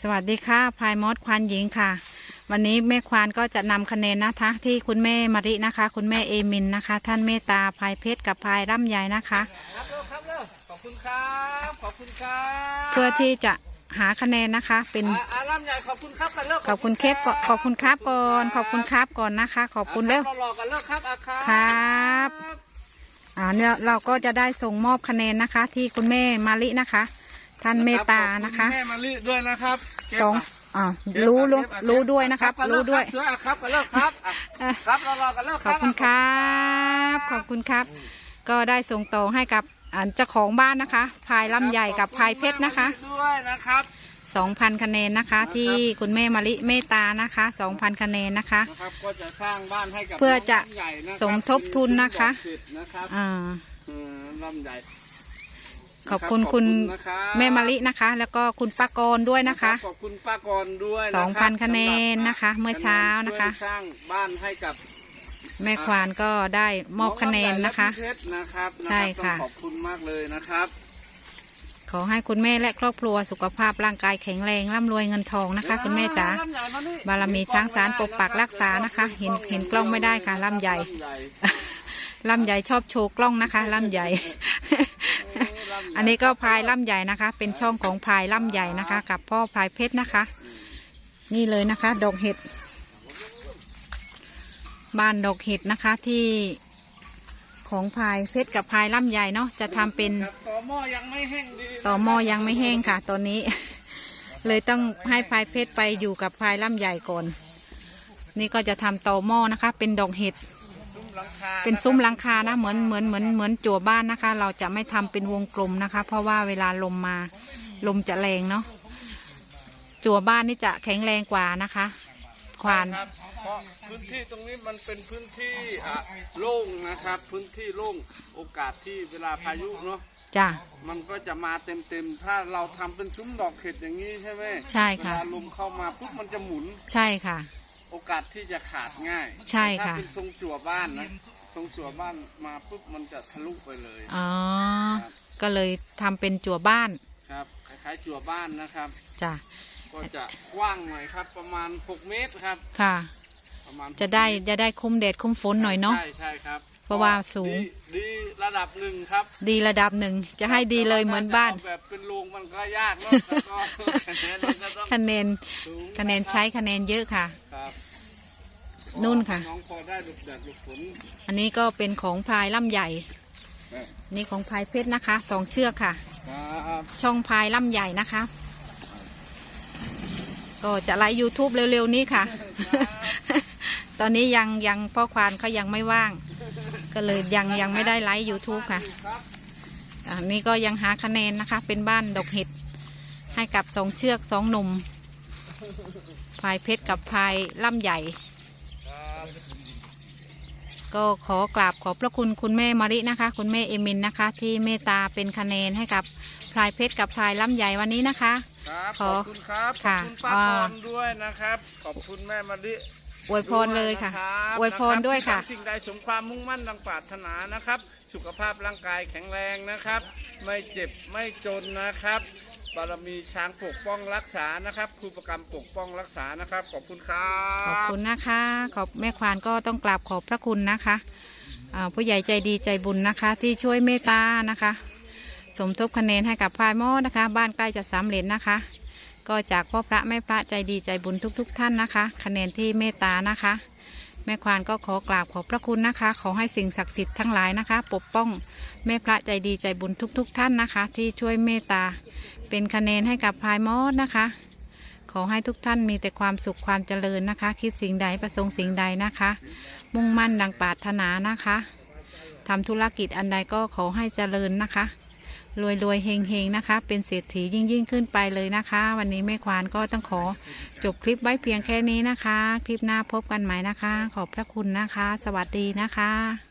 สวัสดีค่ะพายมอสควานหญิงค่ะ วันนี้แม่ควานก็จะนำคะแนนนะคะที่คุณแม่มารินะคะ คุณแม่เอมินนะคะ ท่านเมตตาพายเพชรกับพายร่ำใหญ่นะคะครับเร็วครับเร็วขอบคุณครับขอบคุณครับเพื่อที่จะหาคะแนนนะคะ เป็นอ่าอาร่ำใหญ่ขอบคุณครับกันเร็วขอบคุณเคฟก่อนขอบคุณครับก่อนขอบคุณครับก่อนนะคะ ขอบคุณเร็วรอๆกันเร็วครับอาครับครับอ่าเนี่ยเราก็จะได้ส่งมอบคะแนนนะคะ ที่คุณแม่มารินะคะ ท่านเมตตานะคะ ขอบณแม่มาลิด้วยนะครับสองอ่าเก็บรู้อะรู้เก็บอะรู้ด้วยนะครับกันเรู้ด้วยคบช่วยอาครับกันเร็วครับอะเอ่อครับรอๆกันเร็วขอบคุณครับ ขอบคุณครับ ก็ได้ส่งต่อให้กับอ่าเจ้าของบ้านนะคะ พายลำใหญ่กับพายเพชรนะคะ ขอบณแม่มาลิด้วยนะครับ 2,000 คะแนนนะคะนะครับที่คุณแม่มาริเมตตานะคะ 2,000 คะแนนนะคะ นะครับก็จะสร้างบ้านให้กับเพื่อจะน้งลำใหญ่นะครับสมทบทุนนะคะ เป็นทุนดอกเห็ดนะครับอ่า เออลำใหญ่ ขอบคุณนะรับคุณขอบนะครับแม่มารินะคะ แล้วก็คุณป้ากรด้วยนะคะขอบคุณป้ากรด้วยนะสองรับพันคะแนนนะคะสำหรับเมื่อเช้านะคะช่วยสร้างบ้านให้กับ แม่ควานก็ได้มอบคะแนนนะคะองลำไยและพี่เพชรนะครับใช่ค่ะนรับต้องขอบคุณมากเลยนะครับ ขอให้คุณแม่และครอบครัวสุขภาพร่างกายแข็งแรงร่ำรวยเงินทองนะคะ คุณแม่จ๋าลำใหญ่นี่บารมีช้างสารปกปักรักษานะคะ เห็นเห็นกล้องไม่ได้ค่ะลำใหญ่ลำใหญ่ลำใหญ่ชอบโชว์กล้องนะคะลำใหญ่ อันนี้ก็พลายล่ำใหญ่นะคะ เป็นช่องของพลายล่ำใหญ่นะคะ กับพ่อพลายเพชรนะคะ นี่เลยนะคะ ดอกเห็ด บ้านดอกเห็ดนะคะที่ของพลายเพชรกับพลายล่ำใหญ่เนาะจะทำเป็นครับต่อหม้อยังไม่แห้งดีต่อหม้อยังไม่แห้งค่ะ ตอนนี้ เลยต้องให้พลายเพชรไปอยู่กับพลายล่ำใหญ่ก่อน นี่ก็จะทำต่อหม้อนะคะ เป็นดอกเห็ดซุ้ม หลังคาเป็นซุ้มหลังคานะเหมือนเหมือนเหมือนเหมือนจั่วบ้านนะคะ เราจะไม่ทำเป็นวงกลมนะคะ เพราะว่าเวลาลมมาลมจะแรงเนาะจั่วบ้านนี่จะแข็งแรงกว่านะคะควานครับเพราะพื้นที่ตรงนี้มันเป็นพื้นที่อะโล่งนะครับ พื้นที่โล่งโอกาสที่เวลาพายุเนาะจ้ะมันก็จะมาเต็มๆ ถ้าเราทำเป็นซุ้มดอกเห็ดอย่างนี้ใช่ไหมใช่ค่ะเวลาลมเข้ามาปุ๊บมันจะหมุน ใช่ค่ะโอ กาสที่จะขาดง่ายใช่แต่ค่ะถ้าเป็นทรงจั่วบ้านนะทรงจั่วบ้านมาปุ๊บมันจะทะลุไปเลยอ๋อก็เลยทำเป็นจั่วบ้านครับคล้ายๆจั่วบ้านนะครับ จ้ะก็จะกว้างหน่อยครับ ประมาณ 6 เมตรครับ ค่ะ ประมาณจะได้หกเมตรจะได้คุ้มแดดคุ้มฝนหน่อยเนาะ ใช่ใช่ครับเพราะว่าสูง ดีดีระดับหนึ่งครับดีระดับหนึ่งจะให้ดีเลยเหมือนบ้านแต่ว่ถ้จะเอแบบเป็นโรงมันก็ยากเนาะแต่ก็คะแนนมันก็ต้องคะแนนสูงคะแนนใช้คะแนนเยอะค่ะครับ นู่นค่ะ น้องพอได้หลุดแดดหลุดฝนอันนี้ก็เป็นของพลายล่ำใหญ่ นี่ของพลายเพชรนะคะสองเชือกค่ะ ครับช่องพายล่ำใหญ่นะคะ ก็จะไลฟ์ YouTube เร็วๆนี้ค่ะ ตอนนี้ยังยังพ่อควานเขายังไม่ว่าง ก็เลยยังยังไม่ได้ไลฟ์ YouTube ค่ะ ครับอันนี้ก็ยังหาคะแนนนะคะ เป็นบ้านดอกเห็ด ให้กับสองเชือกสองหนุ่มพายเพชรกับพายล่ำใหญ่ครับ ก็ขอกราบขอบพระคุณคุณแม่มารินะคะ คุณแม่เอมินนะคะ ที่เมตตาเป็นคะแนนให้กับพลายเพชรกับพลายล่ำใหญ่วันนี้นะคะ ครับขขออบคุณครับขค่ะอบคุณป้าอ่า พรด้วยนะครับ ขอบคุณแม่มะลิอวยพรเลยค่ะด้วยนรับอวยพรด้วยค่ะ นรับที่ทำสิ่งใดสมความมุ่งมั่นดังปรารถนานะครับ สุขภาพร่างกายแข็งแรงนะครับ ไม่เจ็บไม่จนนะครับ บารมีช้างปกป้องรักษานะครับครูประกรรมปกป้องรักษานะครับ ขอบคุณครับขอบคุณนะคะ ขอบแม่ควานก็ต้องกราบขอบพระคุณนะคะผู้ใหญ่ใจดีใจบุญนะคะ ที่ช่วยเมตตานะคะ สมทบคะแนนให้กับพายมอนะคะ บ้านใกล้จะสำเร็จนะคะ ก็จากพ่อพระแม่พระใจดีใจบุญทุก ๆ ท่านนะคะ คะแนนที่เมตตานะคะ แม่ควานก็ขอกราบขอบพระคุณนะคะ ขอให้สิ่งศักดิ์สิทธิ์ทั้งหลายนะคะ ปกป้องแม่พระใจดีใจบุญทุก ๆ ท่านนะคะ ที่ช่วยเมตตา เป็นคะแนนให้กับพายมอสนะคะ ขอให้ทุกท่านมีแต่ความสุขความเจริญนะคะ คิดสิ่งใดประสงค์สิ่งใดนะคะ มุ่งมั่นดังปรารถนานะคะทำธุรกิจอันใดก็ขอให้เจริญนะคะรวยรวยเฮงเฮงนะคะ เป็นเศรษฐียิ่งยิ่งขึ้นไปเลยนะคะ วันนี้แม่ควานก็ต้องขอจบคลิปไว้เพียงแค่นี้นะคะ คลิปหน้าพบกันใหม่นะคะ ขอบพระคุณนะคะ สวัสดีนะคะ